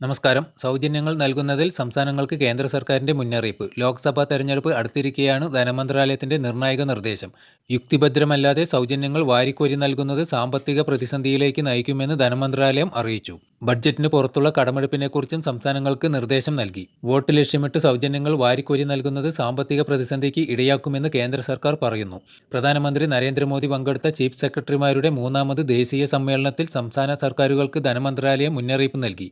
നമസ്കാരം. സൗജന്യങ്ങൾ നൽകുന്നതിൽ സംസ്ഥാനങ്ങൾക്ക് കേന്ദ്ര സർക്കാരിന്റെ മുന്നറിയിപ്പ്. ലോക്സഭാ തെരഞ്ഞെടുപ്പ് അടുത്തിരിക്കെയാണ് ധനമന്ത്രാലയത്തിന്റെ നിർണായക നിർദ്ദേശം. യുക്തിഭദ്രമല്ലാതെ സൗജന്യങ്ങൾ വാരിക്കോരി നൽകുന്നത് സാമ്പത്തിക പ്രതിസന്ധിയിലേക്ക് നയിക്കുമെന്ന് ധനമന്ത്രാലയം അറിയിച്ചു. ബഡ്ജറ്റിന് പുറത്തുള്ള കടമെടുപ്പിനെക്കുറിച്ചും സംസ്ഥാനങ്ങൾക്ക് നിർദ്ദേശം നൽകി. വോട്ട് ലക്ഷ്യമിട്ട് സൗജന്യങ്ങൾ വാരിക്കോരി നൽകുന്നത് സാമ്പത്തിക പ്രതിസന്ധിക്ക് ഇടയാക്കുമെന്ന് കേന്ദ്ര സർക്കാർ പറയുന്നു. പ്രധാനമന്ത്രി നരേന്ദ്രമോദി പങ്കെടുത്ത ചീഫ് സെക്രട്ടറിമാരുടെ മൂന്നാമത് ദേശീയ സമ്മേളനത്തിൽ സംസ്ഥാന സർക്കാരുകൾക്ക് ധനമന്ത്രാലയം മുന്നറിയിപ്പ് നൽകി.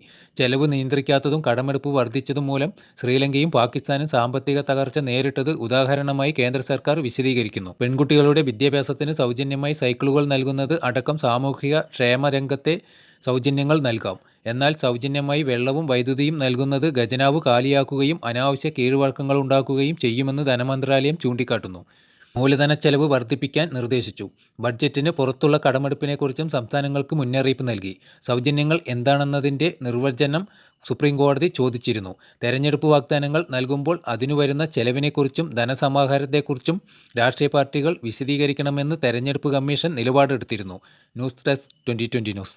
ചെലവ് നിയന്ത്രിക്കാത്തതും കടമെടുപ്പ് വർദ്ധിച്ചതും മൂലം ശ്രീലങ്കയും പാകിസ്ഥാനും സാമ്പത്തിക തകർച്ച നേരിട്ടത് ഉദാഹരണമായി കേന്ദ്ര സർക്കാർ വിശദീകരിക്കുന്നു. പെൺകുട്ടികളുടെ വിദ്യാഭ്യാസത്തിന് സൗജന്യമായി സൈക്കിളുകൾ നൽകുന്നത് അടക്കം സാമൂഹിക ക്ഷേമരംഗത്തെ സൗജന്യങ്ങൾ നൽകാം. എന്നാൽ സൗജന്യമായി വെള്ളവും വൈദ്യുതിയും നൽകുന്നത് ഖജനാവ് കാലിയാക്കുകയും അനാവശ്യ കീഴ്വഴക്കങ്ങൾ ഉണ്ടാക്കുകയും ചെയ്യുമെന്ന് ധനമന്ത്രാലയം ചൂണ്ടിക്കാട്ടുന്നു. മൂലധനച്ചെലവ് വർദ്ധിപ്പിക്കാൻ നിർദ്ദേശിച്ചു. ബഡ്ജറ്റിന് പുറത്തുള്ള കടമെടുപ്പിനെക്കുറിച്ചും സംസ്ഥാനങ്ങൾക്ക് മുന്നറിയിപ്പ് നൽകി. സൗജന്യങ്ങൾ എന്താണെന്നതിന്റെ നിർവചനം സുപ്രീം കോടതി ചോദിച്ചിരുന്നു. തെരഞ്ഞെടുപ്പ് വാഗ്ദാനങ്ങൾ നൽകുമ്പോൾ അതിനു വരുന്ന ചെലവിനെക്കുറിച്ചും ധനസമാഹാരത്തെക്കുറിച്ചും രാഷ്ട്രീയ പാർട്ടികൾ വിശദീകരിക്കണമെന്ന് തെരഞ്ഞെടുപ്പ് commission നിലപാടെടുത്തിരുന്നു. News desk twenty news.